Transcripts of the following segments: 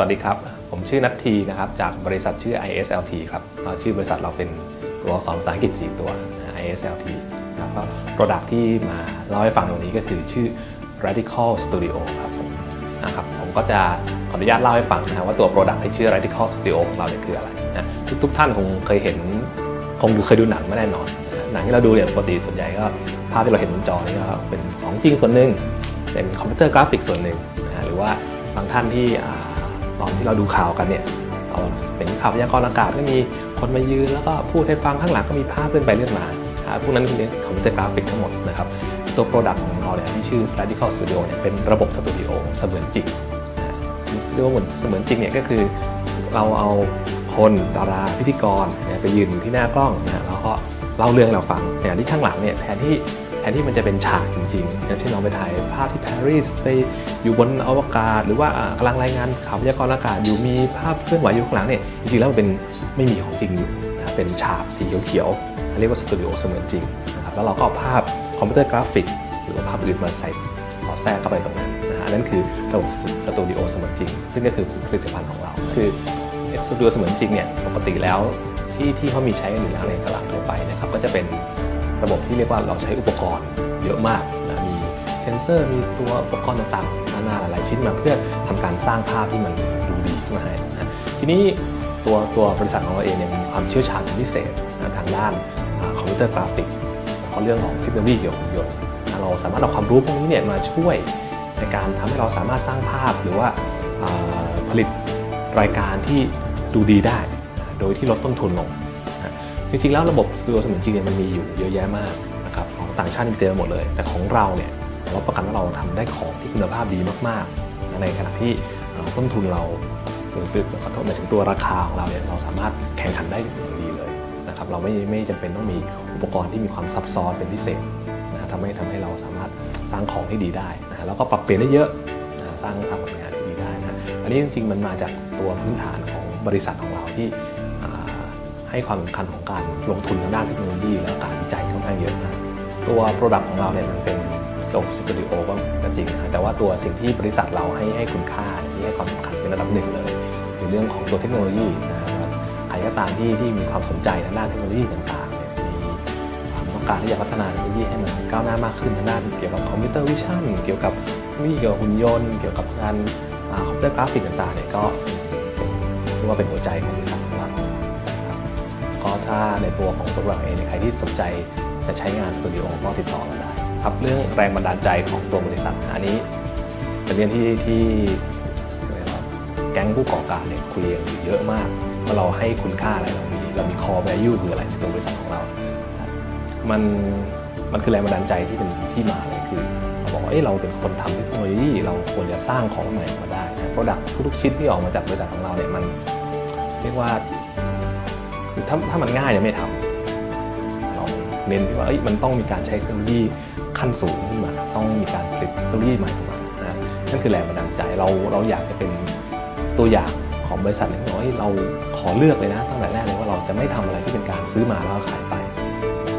สวัสดีครับ ผมชื่อนัททีนะครับจากบริษัทชื่อ ISLT ครับชื่อบริษัทเราเป็นตัวสอักษรภาษาอังกฤษ 4 ตัว ISLT นะครับก็ Product ที่มาเล่าให้ฟังวันนี้ก็คือชื่อ Radical Studio ครับผมนะครับผมก็จะขออนุญาตเล่าให้ฟังนะว่าตัว Product ที่ชื่อ Radical Studio ของเราเนี่ยคืออะไรนะทุกทุกท่านคงเคยเห็น คงเคยดูหนังไม่แน่นอน หนังที่เราดูเนี่ยปกติส่วนใหญ่ก็ภาพที่เราเห็นบนจอนี่ก็เป็นของจริงส่วนหนึ่งเป็นคอมพิวเตอร์กราฟิกส่วนหนึ่งนะหรือว่าบางท่านที่ ตอนที่เราดูข่าวกันเนี่ยเราเป็นข่าวพยากรณ์อากาศก็มีคนมายืนแล้วก็พูดให้ฟังข้างหลังก็มีภาพเลื่อนไปเลื่อนมาพวกนั้นคือคอมพิวเตกราฟิกทั้งหมดนะครับตัวโปรดักต์ของเราเนี่ยที่ชื่อ Radical Studio เนี่ยเป็นระบบสตูดิโอเสมือนจริงสตูดิโอเหมือนเสมือนจริงเนี่ยก็คือเราเอาคนดาราพิธีกรไปยืนที่หน้ากล้องนะแล้วก็เล่าเรื่องให้เราฟังอย่ที่ข้างหลังเนี่ยแทนที่ นที่มันจะเป็นฉากจริงๆ อย่างเช่นเราไปถ่ายภาพที่ปารีสไปอยู่บนอวกาศ หรือว่ากำลังรายงานข่าวพยากรณ์อากาศอยู่มีภาพเคลื่อนไหวอยู่ข้างหลังเนี่ยจริงๆแล้วมันเป็นไม่มีของจริงอยู่นะเป็นฉากสีเขียวๆเรียกว่าสตูดิโอเสมือนจริงนะครับแล้วเราก็เอาภาพคอมพิวเตอร์กราฟิก หรือว่าภาพอื่นมาใส่สอดแทรกเข้าไปตรงนั้นนะฮะนั่นคือระบบสตูดิโอเสมือนจริง ซึ่งก็คือผลิตภัณฑ์ของเรา คือสตูดิโอเสมือนจริงเนี่ยปกติแล้วที่ที่เขามีใช้กันอยู่แล้วในตลาดทั่วไปนะครับก็จะเป็น ระบบที่เรียกว่าเราใช้อุปกรณ์เยอะมากนะมีเซนเซอร์มีตัวอุปกรณ์ต่างๆนานาหลายชิ้นมาเพื่อทำการสร้างภาพที่มันดูดีขึ้นมาให้นะทีนี้ตัวตัวบริษัทของเราเองเนี่ยมีความเชี่ยวชาญพิเศษนะทางด้านคอมพิวเตอร์กราฟิกแล้วก็เรื่องของเทคโนโลยีเกี่ยวกับหุ่นยนต์เราสามารถเอาความรู้พวกนี้เนี่ยมาช่วยในการทำให้เราสามารถสร้างภาพหรือว่าผลิตรายการที่ดูดีได้ โดยที่ลดต้นทุนลง จริงๆแล้วระบบสตูดิโอเสมือนจริงเนี่ยมันมีอยู่เยอะแยะมากนะครับของต่างชาติมีเต็มไปหมดเลย แต่ของเราเนี่ยเราประกันว่าเราทำได้ของที่คุณภาพดีมากๆ ในขณะที่ต้นทุนเราหรือขอโทษหมายถึงตัวราคาของเราเนี่ยเราสามารถแข่งขันได้อย่างดีเลยนะครับเราไม่ไม่จำเป็นต้องมีอุปกรณ์ที่มีความซับซ้อนเป็นพิเศษนะทำให้ทำให้เราสามารถสร้างของที่ดีได้นะแล้วก็ปรับเปลี่ยนได้เยอะนะสร้างทำผลงานที่ดีได้นะอันนี้จริงๆมันมาจากตัวพื้นฐานของบริษัทของเราที่ ให้ความสำคัญของการลงทุนทางด้านเทคโนโลยีและการวิจัยค่อนข้างเยอะนะตัว Product ของเราเนี่ยมันเป็นระบสตูดิโอก็จริงนะแต่ว่าตัวสิ่งที่บริษัทเราให้ให้คุณค่าที่ให้ความสำคัญเป็นระดับหนึ่งเลยในเรื่องของตัวเทคโนโลยีนะครับใครก็ตามที่ที่มีความสนใจทางด้านเทคโนโลยีต่างๆเนี่ยมีความต้องการที่จะพัฒนาเทคโนโลยีให้มันก้าวหน้ามากขึ้นทางด้านเกี่ยวกับคอมพิวเตอร์วิชั่นเกี่ยวกับเทคโนโลยีเกี่ยวกับหุ่นยนต์ เกี่ยวกับการคอมพิวเตอร์กราฟิกต่างๆเนี่ยก็เรียกว่าเป็นหัวใจของบริษัทของเรา ก็ถ้าในตัวของตัวเราเองใครที่สนใจจะใช้งานสตูดิโอก็ติดต่อเราได้ครับเรื่องแรงบันดาลใจของตัวบริษัทอันนี้เป็นเรื่องที่ที่แก๊งผู้ก่อการเนี่ยคุยกันอยู่เยอะมากว่าเราให้คุณค่าอะไรเรามีเรามี core value คืออะไรในตัวบริษัทของเรา มันมันคือแรงบันดาลใจที่เป็นที่มาเลยคือเราบอกว่าเอ้ยเราเป็นคนทำเทคโนโลยีเราควรจะสร้างของใหม่ออกมาได้โปรดักทุกๆชิ้นที่ออกมาจากบริษัทของเราเนี่ยมันเรียกว่า คือถ้าถ้ามันง่ายจะไม่ทำเราเน้นที่ว่ามันต้องมีการใช้เทคโนโลยีขั้นสูงขึ้นมา ต้องมีการผลิตเทคโนโลยีใหม่ออกมานะนั่นคือแรงบันดาลใจเราเราอยากจะเป็นตัวอย่างของบริษัทหนึ่งว่าเอ้ยเราขอเลือกเลยนะตั้งแต่แรกเลยว่าเราจะไม่ทำอะไรที่เป็นการซื้อมาแล้วขายไป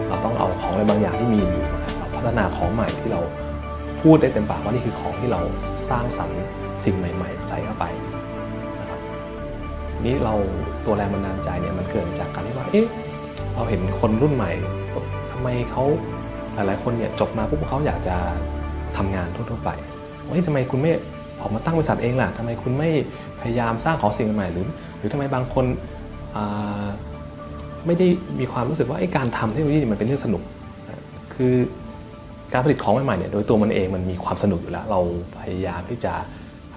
เราต้องเอาของอะไรบางอย่างที่มีอยู่มาเราพัฒนาของใหม่ที่เราพูดได้เต็มปากว่านี่คือของที่เราสร้างสรรค์สิ่งใหม่ ๆ ใส่เข้าไปนะครับนี่เรา ตัวแรงบันดาลใจเนี่ยมันเกิดจากการที่ว่าเอ๊ะเราเห็นคนรุ่นใหม่ทำไมเขาหลายๆคนเนี่ยจบมาปุ๊บเขาอยากจะทำงานทั่วๆไปเฮ้ยทำไมคุณไม่ออกมาตั้งบริษัทเองล่ะทำไมคุณไม่พยายามสร้างของสิ่งใหม่หรือ หรือทำไมบางคนไม่ได้มีความรู้สึกว่าไอ้การทำเทคโนโลยีมันเป็นเรื่องสนุก คือการผลิตของใหม่ๆเนี่ยโดยตัวมันเองมันมีความสนุกอยู่แล้ว เราพยายามที่จะ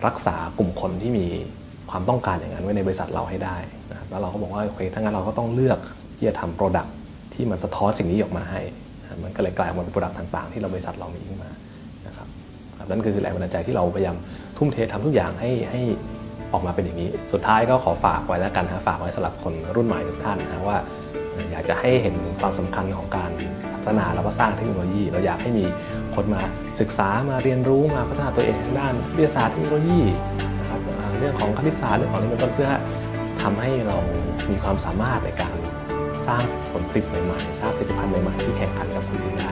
รักษากลุ่มคนที่มี ความต้องการอย่างนั้นไว้ในบริษัทเราให้ได้นะครับแล้วเราก็บอกว่าโอเคถ้างั้นเราก็ต้องเลือกที่จะทำโปรดักที่มันสะท้อนสิ่งนี้ออกมาให้นะครับมันก็เลยกลายมาเป็นโปรดักต่าง ๆ ที่เราบริษัทเรามีขึ้นมานะครับครับนั่นคือแรงบันดาลใจที่เราพยายามทุ่มเททำทุกอย่างให้ให้ออกมาเป็นอย่างนี้ สุดท้ายก็ขอฝากไว้แล้วกันนะฝากไว้สำหรับคนรุ่นใหม่ทุกท่านนะว่า อยากจะให้เห็นความสำคัญของการพัฒนาแล้วก็สร้างเทคโนโลยี เราอยากให้มีคนมาศึกษามาเรียนรู้มาพัฒนาตัวเองทางด้านวิทยาศาสตร์เทคโนโลยี เรื่องของคณิตศาสตร์เรื่องของอะไรเป็นต้นเพื่อทำให้เรามีความสามารถในการสร้างผลผลิตใหม่ๆสร้างผลิตภัณฑ์ใหม่ๆที่แข่งขันกับคนอื่นได้